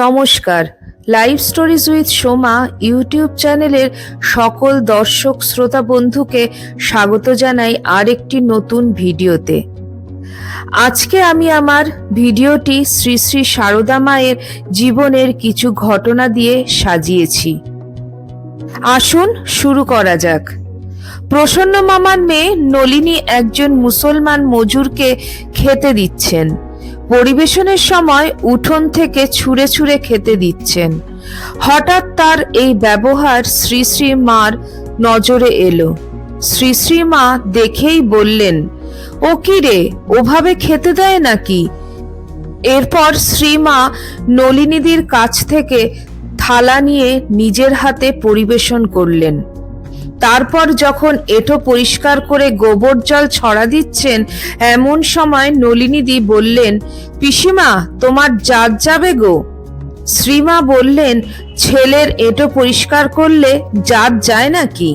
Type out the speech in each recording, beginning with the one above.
নমস্কার। Live stories with Soma YouTube চ্যানেলের সকল দর্শক শ্রোতা বন্ধুকে স্বাগত জানাই আরেকটি নতুন ভিডিওতে। আজকে আমি আমার ভিডিওটি শ্রী শ্রী সারদা মায়ের জীবনের কিছু ঘটনা দিয়ে সাজিয়েছি। আসুন শুরু করা যাক। প্রসন্ন মামার মেয়ে নলিনী একজন মুসলমান মজুরকে খেতে দিচ্ছেন। পরিবেশনের সময় উঠোন থেকে ছুঁড়ে ছুঁড়ে খেতে দিচ্ছেন। হঠাৎ তার এই ব্যবহার শ্রী শ্রী মার নজরে এলো। শ্রী শ্রী মা দেখেই বললেন, ও কি রে, ওভাবে খেতে দেয় নাকি? এরপর শ্রীমা নলিনীদির কাছ থেকে থালা নিয়ে নিজের হাতে পরিবেশন করলেন। তারপর যখন এটো পরিষ্কার করে গোবর জল ছড়া দিচ্ছেন, এমন সময় নলিনীদি বললেন, পিসিমা, তোমার জাত যাবে গো। শ্রীমা বললেন, ছেলের এটো পরিষ্কার করলে জাত যায় নাকি?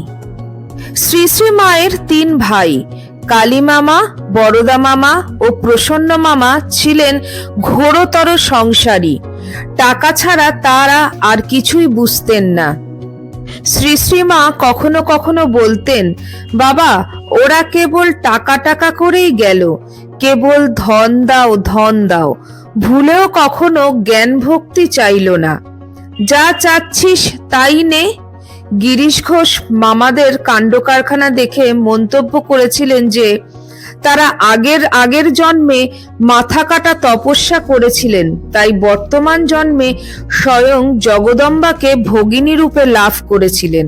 শ্রী শ্রী মায়ের তিন ভাই, কালী মামা, বড়দা মামা ও প্রসন্ন মামা ছিলেন ঘোরতর সংসারী। টাকা ছাড়া তারা আর কিছুই বুঝতেন না। শ্রী শ্রীমা কখনো কখনো বলতেন, বাবা, ওরা কেবল টাকা টাকা করেই গেল। কেবল ধন দাও ধন দাও। ভুলেও কখনো জ্ঞান ভক্তি চাইল না। যা চাচ্ছিস তাই নে। গিরিশ ঘোষ মামাদের কাণ্ড কারখানা দেখে মন্তব্য করেছিলেন যে তারা আগের আগের জন্মে মাথা কাটা তপস্যা করেছিলেন। তাই বর্তমান জন্মে স্বয়ং জগদম্বাকে ভগিনী রূপে লাভ করেছিলেন।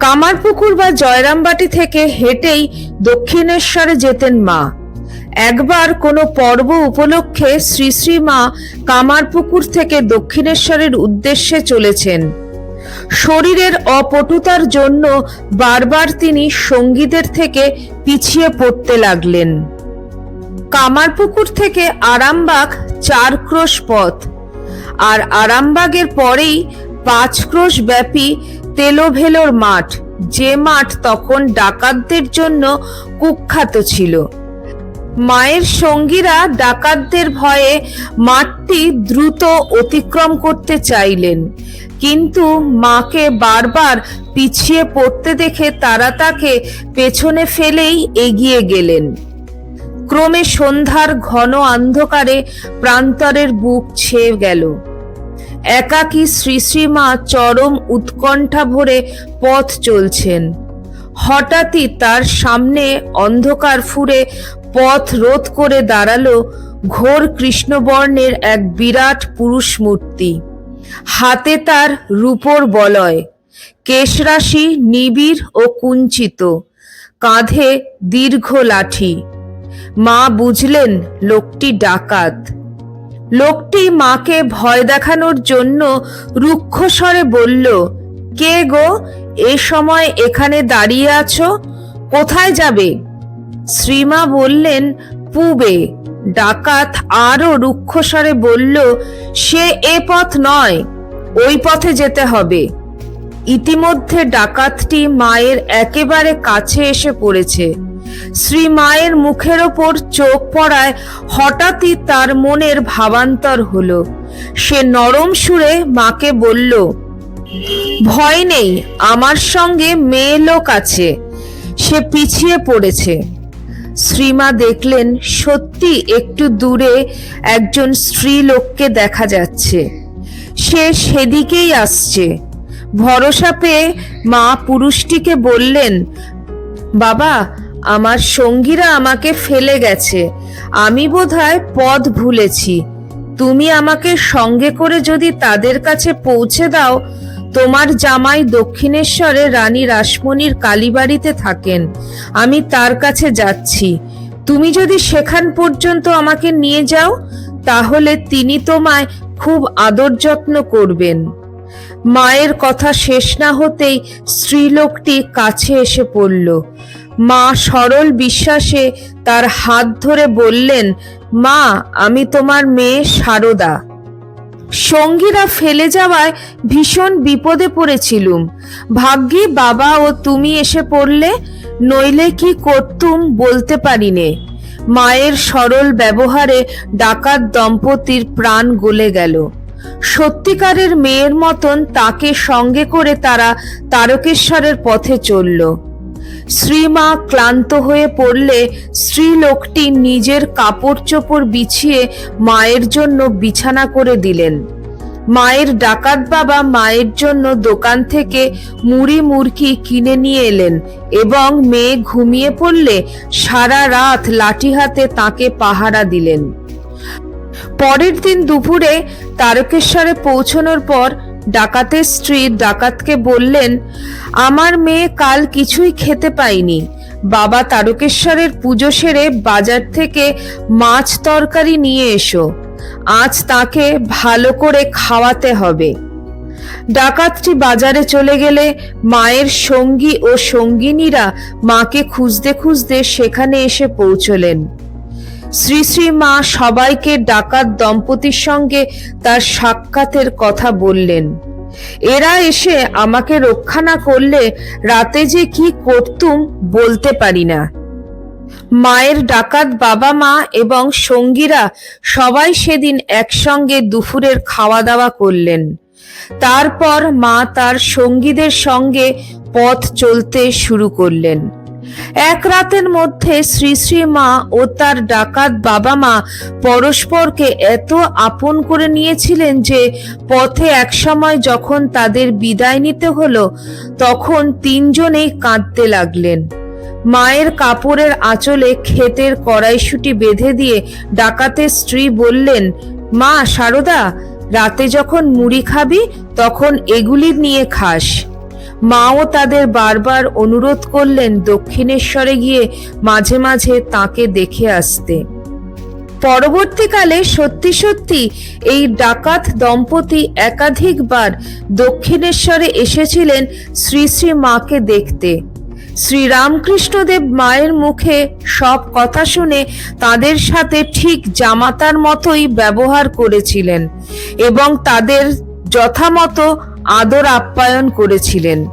কামারপুকুর বা জয়রামবাটি থেকে হেঁটেই দক্ষিণেশ্বরে যেতেন মা। একবার কোনো পর্ব উপলক্ষে শ্রী শ্রী মা কামারপুকুর থেকে দক্ষিণেশ্বরের উদ্দেশ্যে চলেছেন। শরীরের অপটুতার জন্য বারবার তিনি সঙ্গীদের থেকে পিছিয়ে পড়তে লাগলেন। কামারপুকুর থেকে আরামবাগ চার ক্রোশ পথ। আর আরামবাগের পরেই পাঁচ ক্রোশ ব্যাপী তেলোভেলোর মাঠ, যে মাঠ তখন ডাকাতদের জন্য কুখ্যাত ছিল। মায়ের সঙ্গীরা ডাকাতদের ভয়ে মাঠটি দ্রুত অতিক্রম করতে চাইলেন। কিন্তু মাকে বারবার পিছিয়ে পড়তে দেখে তারা তাকে পেছনে ফেলেই এগিয়ে গেলেন। ক্রমে সন্ধ্যার ঘন অন্ধকারে প্রান্তরের বুক ছেয়ে গেল। একাকী শ্রী শ্রীমা চরম উৎকণ্ঠা ভরে পথ চলছেন। হঠাৎই তার সামনে অন্ধকার ফুরে পথ রোধ করে দাঁড়াল ঘোর কৃষ্ণবর্ণের এক বিরাট পুরুষ মূর্তি। হাতে তার রূপর বলয়। কেশরাশি নিবিড় ও কুঞ্চিত। কাঁধে দীর্ঘ লাঠি। মা বুঝলেন লোকটি ডাকাত। লোকটি মাকে ভয় দেখানোর জন্য রুক্ষ স্বরে বলল, কে গো? এ সময় এখানে দাঁড়িয়ে আছো? কোথায় যাবে? শ্রীমা বললেন, পুবে, ডাকাত আরও রুক্ষস্বরে বলল, সে এ পথ নয়, ওই পথে যেতে হবে। ইতিমধ্যে ডাকাতটি মায়ের একেবারে কাছে এসে পড়েছে। শ্রী মায়ের মুখের ওপর চোখ পড়ায় হঠাৎই তার মনের ভাবান্তর হলো। সে নরম সুরে মাকে বলল, ভয় নেই, আমার সঙ্গে মেয়ে লোক আছে। সে পিছিয়ে পড়েছে। শ্রীমা দেখলেন সত্যি একটু দূরে একজন স্ত্রী লোককে দেখা যাচ্ছে। সে সেদিকেই আসছে। ভরসা পেয়ে মা পুরুষটিকে বললেন, বাবা, আমার সঙ্গীরা আমাকে ফেলে গেছে। আমি বোধহয় পথ ভুলেছি। তুমি আমাকে সঙ্গে করে যদি তাদের কাছে পৌঁছে দাও তোমার জামাই দক্ষিণেশ্বরে রানী রাসমণির কালীবাড়িতে থাকেন। আমি তার কাছে যাচ্ছি। তুমি যদি সেখান পর্যন্ত আমাকে নিয়ে যাও, তাহলে তিনি তোমায় খুব আদর যত্ন করবেন। মায়ের কথা শেষ না হতেই স্ত্রীলোকটি কাছে এসে পড়ল। মা সরল বিশ্বাসে তার হাত ধরে বললেন, মা, আমি তোমার মেয়ে সারদা। সঙ্গীরা ফেলে যাওয়ায় ভীষণ বিপদে পড়েছিলুম। ভাগ্যে বাবা ও তুমি এসে পড়লে নইলে কি করতুম বলতে পারিনে। মায়ের সরল ব্যবহারে ডাকাত দম্পতির প্রাণ গলে গেল। সত্যিকারের মেয়ের মতন তাকে সঙ্গে করে তারা তারকেশ্বরের পথে চলল। শ্রীমা ক্লান্ত হয়ে পড়লে স্ত্রীলোকটি নিজের কাপড় চোপড় বিছিয়ে মায়ের জন্য বিছানা করে দিলেন। মায়ের ডাকাত বাবা মায়ের জন্য দোকান থেকে মুড়ি মুরকি কিনে নিয়ে এলেন এবং মেয়ে ঘুমিয়ে পড়লে সারা রাত লাঠি হাতে তাকে পাহারা দিলেন। পরের দিন দুপুরে তারকেশ্বরে পৌঁছানোর পর ডাকাতের স্ত্রী ডাকাতকে বললেন, আমার মেয়ে কাল কিছুই খেতে পায়নি বাবা তারকেশ্বরের পুজো সেরে বাজার থেকে মাছ তরকারি নিয়ে এসো। আজ তাকে ভালো করে খাওয়াতে হবে ডাকাতটি বাজারে চলে গেলে মায়ের সঙ্গী ও সঙ্গিনীরা মাকে খুঁজতে খুঁজতে সেখানে এসে পৌঁছলেন। শ্রী শ্রী মা সবাইকে ডাকাত দম্পতির সঙ্গে তার সাক্ষাতের কথা বললেন। এরা এসে আমাকে রক্ষা না করলে রাতে যে কি করতুম বলতে পারি না। মায়ের ডাকাত বাবা মা এবং সঙ্গীরা সবাই সেদিন একসঙ্গে দুপুরের খাওয়া দাওয়া করলেন। তারপর মা তার সঙ্গীদের সঙ্গে পথ চলতে শুরু করলেন। এক রাতের মধ্যে শ্রী শ্রী মা ও তার ডাকাত বাবা মা পরস্পরকে এত আপন করে নিয়েছিলেন যে পথে একসময় যখন তাদের বিদায় নিতে হলো, তখন তিনজনেই কাঁদতে লাগলেন। মায়ের কাপড়ের আঁচলে ক্ষেতের কড়াইশুটি বেঁধে দিয়ে ডাকাতের স্ত্রী বললেন, মা, সারদা, রাতে যখন মুড়ি খাবি, তখন এগুলি নিয়ে খাস। মাও তাদের বারবার অনুরোধ করলেন দক্ষিণেশ্বরে গিয়ে মাঝে মাঝে তাকে দেখে আসতে। পরবর্তীকালে সত্যি সত্যি এই ডাকাত দম্পতি একাধিকবার দক্ষিণেশ্বরে এসেছিলেন শ্রী শ্রী মাকে দেখতে। শ্রীরামকৃষ্ণদেব মায়ের মুখে সব কথা শুনে তাদের সাথে ঠিক জামাতার মতোই ব্যবহার করেছিলেন এবং তাদের যথামতো আদর আপ্যায়ন করেছিলেন।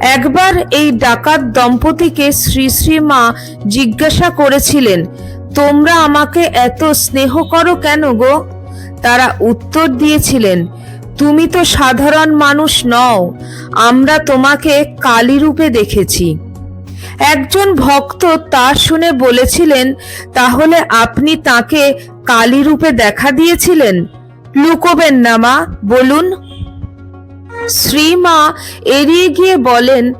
একবার এই ডাকাত দম্পতিকে শ্রী শ্রী মা জিজ্ঞাসা করেছিলেন, তোমরা আমাকে এত স্নেহ করো কেন গো? তারা উত্তর দিয়েছিলেন, তুমি তো সাধারণ মানুষ নও, আমরা তোমাকে কালী রূপে দেখেছি। একজন ভক্ত তা শুনে বলেছিলেন, তাহলে আপনি তাকে কালী রূপে দেখা দিয়েছিলেন? লুকোবেন না মা, বলুন। শ্রীমা এড়িয়ে গিয়ে বলেন,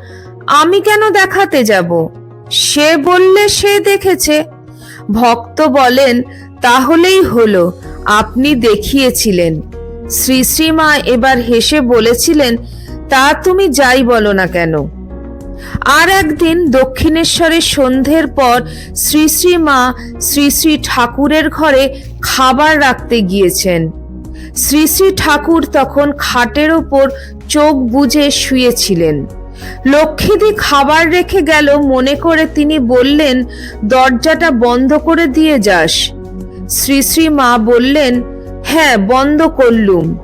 আমি কেন দেখাতে যাব? সে বললে সে দেখেছে। ভক্ত বলেন, তাহলেই হলো, আপনি দেখিয়েছিলেন। শ্রী শ্রীমা এবার হেসে বলেছিলেন, তা তুমি যাই বলো না কেন? আর একদিন দক্ষিণেশ্বরের সন্ধ্যের পর শ্রী শ্রী মা শ্রী শ্রী ঠাকুরের ঘরে খাবার রাখতে গিয়েছেন। শ্রী শ্রী ঠাকুর তখন খাটের ওপর চোখ বুজে শুয়েছিলেন। লক্ষ্মীদি খাবার রেখে গেল, মনে করে তিনি বললেন, দরজাটা বন্ধ করে দিয়ে যাস। শ্রী শ্রী মা বললেন হ্যাঁ বন্ধ করলুম।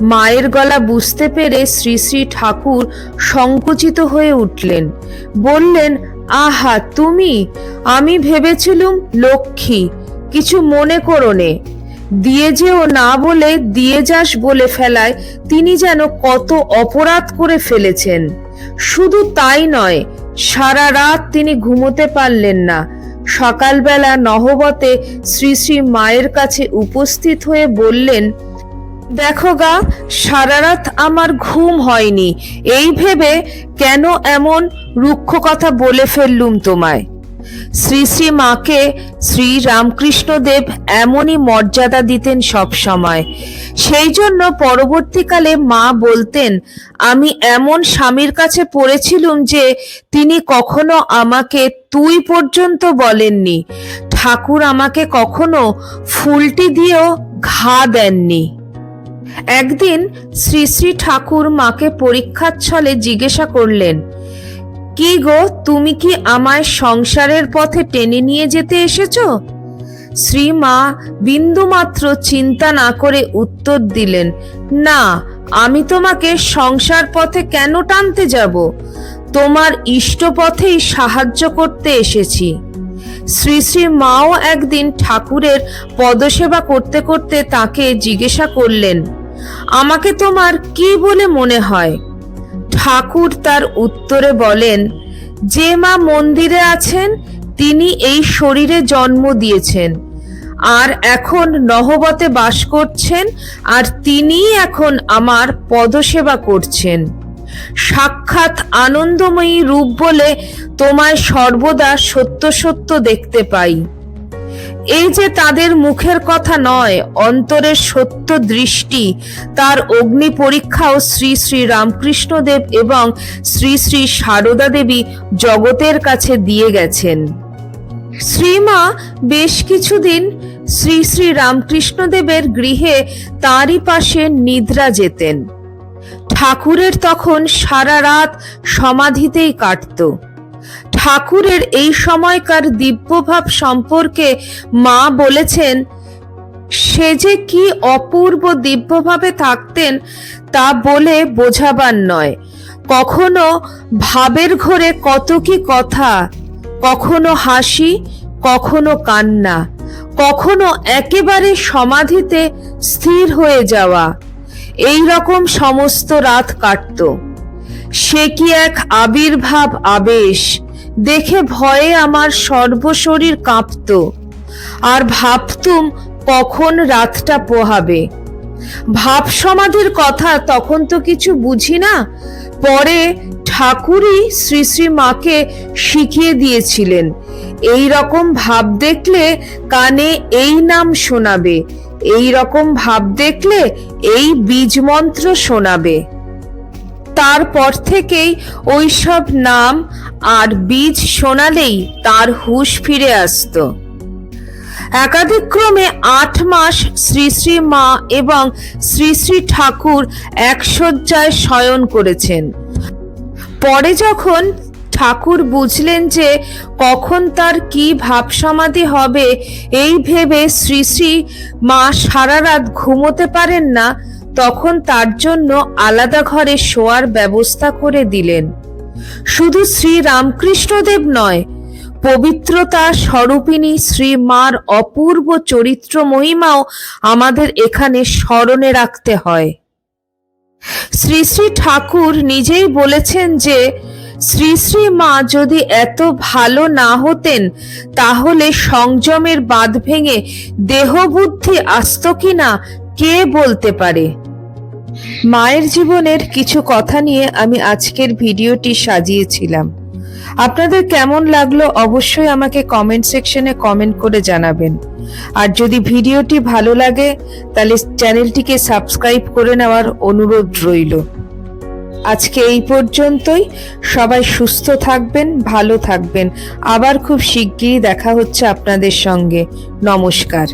মায়ের গলা বুঝতে পেরে শ্রী শ্রী ঠাকুর সংকুচিত হয়ে উঠলেন। বললেন, আহা, তুমি! আমি ভেবেছিলুম লক্ষ্মী, কিছু মনে করো নে। দিয়ে যেও না বলে দিয়ে যাস বলে ফেলায়, তিনি যেন কত অপরাধ করে ফেলেছেন। শুধু তাই নয়, সারা রাত তিনি ঘুমোতে পারলেন না। সকালবেলা নহবতে শ্রী শ্রী মায়ের কাছে উপস্থিত হয়ে বললেন, দেখো গা, সারা রাত আমার ঘুম হয়নি। এই ভেবে কেন এমন রুক্ষ কথা বলে ফেললুম তোমায়? শ্রী শ্রী মাকে শ্রী রামকৃষ্ণদেব এমনই মর্যাদা দিতেন সব সময়। সেই জন্য পরবর্তীকালে মা বলতেন, আমি এমন স্বামীর কাছে পড়েছিলুম যে তিনি কখনো আমাকে তুই পর্যন্ত বলেননি। ঠাকুর আমাকে কখনো ফুলটি দিয়েও ঘা দেননি। একদিন শ্রী শ্রী ঠাকুর মাকে পরীক্ষার ছলে জিজ্ঞাসা করলেন কি গো, তুমি কি আমায় সংসারের পথে টেনে নিয়ে যেতে এসেছ? শ্রীমা, বিন্দুমাত্র চিন্তা না করে উত্তর দিলেন, না, আমি তোমাকে সংসার পথে কেন টানতে যাব? তোমার ইষ্ট পথেই সাহায্য করতে এসেছি। শ্রী শ্রী মাও একদিন ঠাকুরের পদসেবা করতে করতে তাকে জিজ্ঞাসা করলেন, আমাকে তোমার কি বলে মনে হয়? ঠাকুর তার উত্তরে বলেন, যে মা মন্দিরে আছেন, তিনি এই শরীরে জন্ম দিয়েছেন। আর এখন নহবতে বাস করছেন, আর তিনিই এখন আমার পদসেবা করছেন। সাক্ষাৎ আনন্দময়ী রূপ বলে তোমায় সর্বদা সত্য সত্য দেখতে পাই। এই যে তাদের মুখের কথা নয়, অন্তরের সত্য দৃষ্টি, তার অগ্নি পরীক্ষাও শ্রী শ্রী রামকৃষ্ণদেব এবং শ্রী শ্রী সারদা দেবী জগতের কাছে দিয়ে গেছেন। শ্রীমা বেশ কিছুদিন শ্রী শ্রী রামকৃষ্ণদেবের গৃহে তারই পাশে নিদ্রা যেতেন। ঠাকুরের তখন সারা রাত সমাধিতেই কাটত। ঠাকুরের এই সময়কার দিব্যভাব সম্পর্কে মা বলেছেন, সে যে কি অপূর্ব দিব্যভাবে থাকতেন তা বলে বোঝাবার নয়। কখনো ভাবের ঘরে কত কি কথা, কখনো হাসি, কখনো কান্না, কখনো একেবারে সমাধিতে স্থির হয়ে যাওয়া। এই রকম সমস্ত রাত কাটত। সে কি এক আবির্ভাব আবেশ? দেখে ভয়ে আমার সর্বশরীর কাঁপত। আর ভাবতুম কখন রাতটা পোহাবে? ভাব সমাধির কথা তখন তো কিছু বুঝি না। পরে ঠাকুরই শ্রী শ্রী মাকে শিখিয়ে দিয়েছিলেন। এই রকম ভাব দেখলে কানে এই নাম শোনাবে। এই রকম ভাব দেখলে এই বীজ মন্ত্র শোনাবে। তারপর থেকেই ওইসব নাম আর বীজ শোনালেই তার হুশ ফিরে আসতো। একাধিক্রমে আট মাস শ্রী শ্রী মা এবং শ্রী শ্রী ঠাকুর এক শয্যায় শয়ন করেছেন। পরে যখন ঠাকুর বুঝলেন যে কখন তার কি ভাব সমাধি হবে, এই ভেবে শ্রী শ্রী মা সারা রাত ঘুমোতে পারেন না তখন তার জন্য আলাদা ঘরে শোয়ার ব্যবস্থা করে দিলেন। শুধু শ্রী রামকৃষ্ণদেব নয়, পবিত্রতা স্বরূপিণী শ্রী মার অপূর্ব চরিত্র মহিমাও আমাদের এখানে স্মরণে রাখতে হয়। শ্রী শ্রী ঠাকুর নিজেই বলেছেন যে, শ্রী শ্রী মা যদি এত ভালো না হতেন, তাহলে সংযমের বাঁধ ভেঙে দেহবুদ্ধি আসত কিনা, কে বলতে পারে? মায়ের জীবনের কিছু কথা নিয়ে আমি আজকের ভিডিওটি সাজিয়েছিলাম। আপনাদের কেমন লাগল অবশ্যই আমাকে কমেন্ট সেকশনে কমেন্ট করে জানাবেন। আর যদি ভিডিওটি ভালো লাগে, তাহলে চ্যানেলটিকে সাবস্ক্রাইব করে নেওয়ার অনুরোধ রইল। আজকে এই পর্যন্তই। সবাই সুস্থ থাকবেন, ভালো থাকবেন। আবার খুব শিগগিরই দেখা হচ্ছে আপনাদের সঙ্গে। নমস্কার।